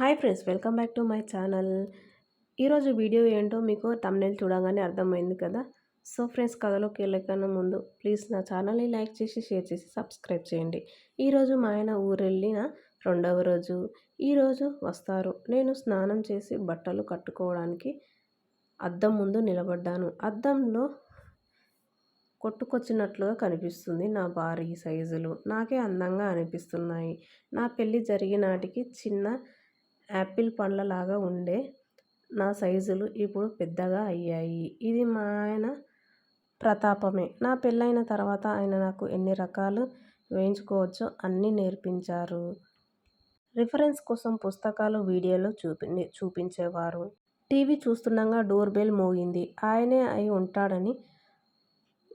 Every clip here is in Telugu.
Hi friends welcome back to my channel. ఈరోజు వీడియో ఏంటో మీకు తమ్నేల్ చూడగానే అర్థమైంది కదా. సో ఫ్రెండ్స్ కథలోకి వెళ్ళకన్నా ముందు ప్లీజ్ నా ఛానల్ని లైక్ చేసి షేర్ చేసి సబ్స్క్రైబ్ చేయండి. ఈరోజు మా ఆయన ఊరు వెళ్ళిన రెండవ రోజు. ఈరోజు వస్తారు. నేను స్నానం చేసి బట్టలు కట్టుకోవడానికి అద్దం ముందు నిలబడ్డాను. అద్దంలో కొట్టుకొచ్చినట్లుగా కనిపిస్తుంది నా భారీ సైజులు. నాకే అందంగా అనిపిస్తున్నాయి. నా పెళ్ళి జరిగినాటికి చిన్న యాపిల్ పండ్లలాగా ఉండే నా సైజులు ఇప్పుడు పెద్దగా అయ్యాయి. ఇది మా ఆయన ప్రతాపమే. నా పెళ్ళైన తర్వాత ఆయన నాకు ఎన్ని రకాలు వేయించుకోవచ్చో అన్నీ నేర్పించారు. రిఫరెన్స్ కోసం పుస్తకాలు వీడియోలు చూపి చూపించేవారు. టీవీ చూస్తుండగా డోర్ బెల్ మోగింది. ఆయనే అయి ఉంటాడని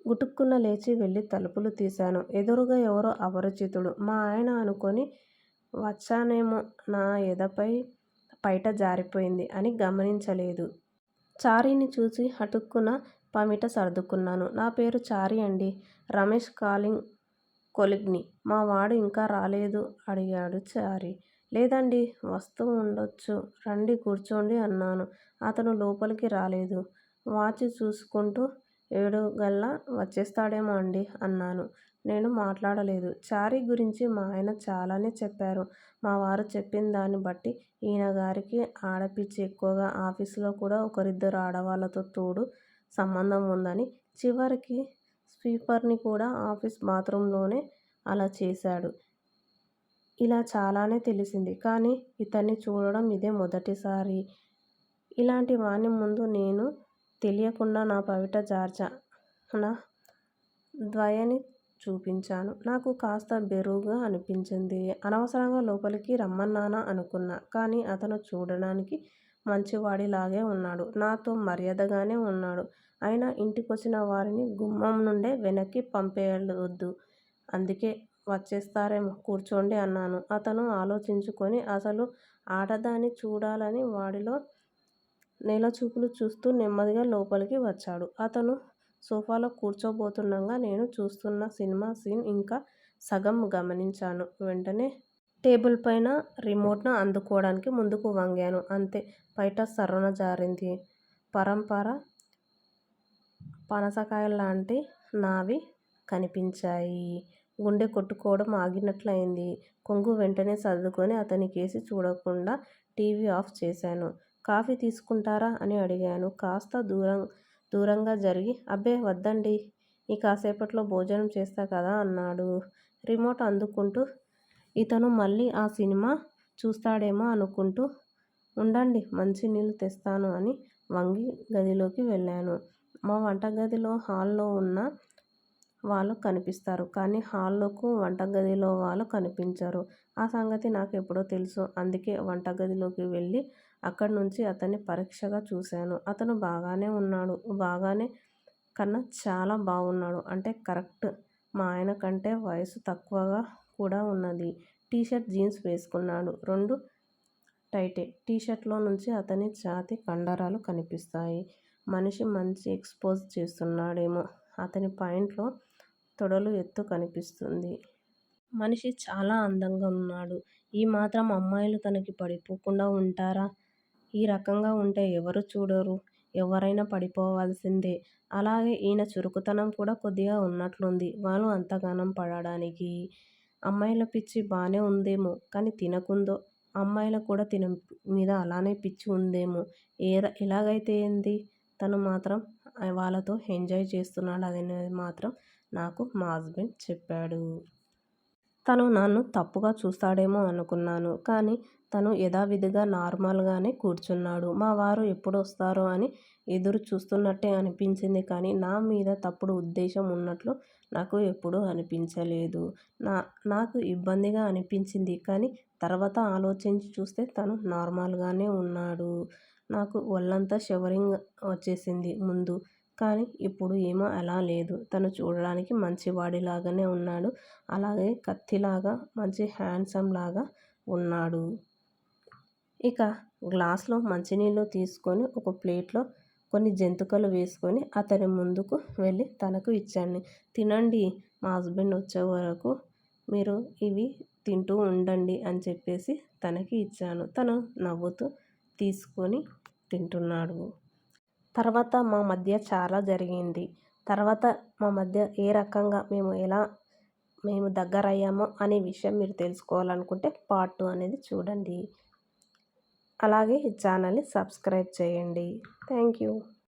గుటుక్కున లేచి వెళ్ళి తలుపులు తీశాను. ఎదురుగా ఎవరో అపరిచితుడు. మా ఆయన అనుకొని వచ్చానేమో నా ఎదపై పైట జారిపోయింది అని గమనించలేదు. చారీని చూసి హటుక్కున పమిట సర్దుకున్నాను. నా పేరు చారి అండి. రమేష్ కాలింగ్ కొలిగ్ని. మా వాడు ఇంకా రాలేదు అడిగాడు చారి. లేదండి వస్తూ ఉండొచ్చు. రండి కూర్చోండి అన్నాను. అతను లోపలికి రాలేదు. వాచి చూసుకుంటూ ఏడు గల్లా వచ్చేస్తాడేమో అండి అన్నాను. నేను మాట్లాడలేదు. చారీ గురించి మా ఆయన చాలానే చెప్పారు. మా వారు చెప్పిన దాన్ని బట్టి ఈయన గారికి ఆడపిచ్చి ఎక్కువగా ఆఫీసులో కూడా ఒకరిద్దరు ఆడవాళ్ళతో తోడు సంబంధం ఉందని చివరికి స్వీపర్ని కూడా ఆఫీస్ బాత్రూంలోనే అలా చేశాడు. ఇలా చాలానే తెలిసింది. కానీ ఇతన్ని చూడడం ఇదే మొదటిసారి. ఇలాంటి వాణి ముందు నేను తెలియకుండా నా పవిట జార్జా నా ద్వయని చూపించాను. నాకు కాస్త బెరువుగా అనిపించింది. అనవసరంగా లోపలికి రమ్మన్నానా అనుకున్నా. కానీ అతను చూడడానికి మంచివాడిలాగే ఉన్నాడు. నాతో మర్యాదగానే ఉన్నాడు. అయినా ఇంటికొచ్చిన వారిని గుమ్మం నుండే వెనక్కి పంపేయవద్దు అందుకే వచ్చేస్తారేమో కూర్చోండి అన్నాను. అతను ఆలోచించుకొని అసలు ఆడదాన్ని చూడాలని వాడిలో నెలచూపులు చూస్తూ నెమ్మదిగా లోపలికి వచ్చాడు. అతను సోఫాలో కూర్చోబోతుండగా నేను చూస్తున్న సినిమా సీన్ ఇంకా సగం గమనించాను. వెంటనే టేబుల్ పైన రిమోట్ను అందుకోవడానికి ముందుకు వంగాను. అంతే బయట సర్రున జారింది. పరంపర పనసకాయలాంటి నావి కనిపించాయి. గుండె కొట్టుకోవడం ఆగినట్లయింది. కొంగు వెంటనే సర్దుకొని అతని కేసి చూడకుండా టీవీ ఆఫ్ చేశాను. కాఫీ తీసుకుంటారా అని అడిగాను. కాస్త దూరం దూరంగా జరిగి అబ్బే వద్దండి ఈ కాసేపట్లో భోజనం చేస్తా కదా అన్నాడు. రిమోట్ అందుకుంటూ ఇతను మళ్ళీ ఆ సినిమా చూస్తాడేమో అనుకుంటూ ఉండండి మంచి నీళ్ళు తెస్తాను అని వంగి గదిలోకి వెళ్ళాను. మా వంటగదిలో హాల్లో ఉన్న వాళ్ళు కనిపిస్తారు కానీ హాల్లోకు వంటగదిలో వాళ్ళు కనిపించరు. ఆ సంగతి నాకు ఎప్పుడో తెలుసు అందుకే వంటగదిలోకి వెళ్ళి అక్కడి నుంచి అతన్ని పరీక్షగా చూశాను. అతను బాగానే ఉన్నాడు. బాగానే కన్నా చాలా బాగున్నాడు. అంటే కరెక్ట్ మా ఆయన కంటే వయసు తక్కువగా కూడా ఉన్నది. టీషర్ట్ జీన్స్ వేసుకున్నాడు. రెండు టైటే. టీషర్ట్లో నుంచి అతని ఛాతి కండరాలు కనిపిస్తాయి. మనిషి మంచి ఎక్స్పోజ్ చేస్తున్నాడేమో. అతని పాయింట్లో తొడలు ఎత్తు కనిపిస్తుంది. మనిషి చాలా అందంగా ఉన్నాడు. ఈ మాత్రం అమ్మాయిలు తనకి పడిపోకుండా ఉంటారా? ఈ రకంగా ఉంటే ఎవరు చూడరు. ఎవరైనా పడిపోవాల్సిందే. అలాగే ఈయన చురుకుతనం కూడా కొద్దిగా ఉన్నట్లుంది. వాళ్ళు అంతగానం పడడానికి అమ్మాయిల పిచ్చి బాగానే ఉందేమో కానీ తినకుందో అమ్మాయిల కూడా తిన మీద అలానే పిచ్చి ఉందేమో. ఏ ఎలాగైతే ఏంది? తను మాత్రం వాళ్ళతో ఎంజాయ్ చేస్తున్నాడు అనేది మాత్రం నాకు మా హస్బెండ్ చెప్పాడు. తను నన్ను తప్పుగా చూస్తాడేమో అనుకున్నాను. కానీ తను యథావిధిగా నార్మల్గానే కూర్చున్నాడు. మా వారు ఎప్పుడు వస్తారో అని ఎదురు చూస్తున్నట్టే అనిపించింది. కానీ నా మీద తప్పుడు ఉద్దేశం ఉన్నట్లు నాకు ఎప్పుడూ అనిపించలేదు. నా నాకు ఇబ్బందిగా అనిపించింది. కానీ తర్వాత ఆలోచించి చూస్తే తను నార్మల్గానే ఉన్నాడు. నాకు ఒళ్ళంతా షవరింగ్ వచ్చేసింది ముందు. కానీ ఇప్పుడు ఏమో అలా లేదు. తను చూడడానికి మంచివాడిలాగానే ఉన్నాడు. అలాగే కత్తిలాగా మంచి హ్యాండ్సమ్ లాగా ఉన్నాడు. ఇక గ్లాస్లో మంచినీళ్ళు తీసుకొని ఒక ప్లేట్లో కొన్ని జంతికలు వేసుకొని అతని ముందుకు వెళ్ళి తనకు ఇచ్చాను తినండి మా హస్బెండ్ వచ్చే వరకు మీరు ఇవి తింటూ ఉండండి అని చెప్పేసి తనకి ఇచ్చాను. తను నవ్వుతూ తీసుకొని తింటున్నాడు. తర్వాత మా మధ్య చాలా జరిగింది. తర్వాత మా మధ్య ఏ రకంగా మేము ఎలా మేము దగ్గర అయ్యామో అనే విషయం మీరు తెలుసుకోవాలనుకుంటే పార్ట్ టూ అనేది చూడండి. అలాగే ఈ ఛానల్ని సబ్స్క్రైబ్ చేయండి. Thank you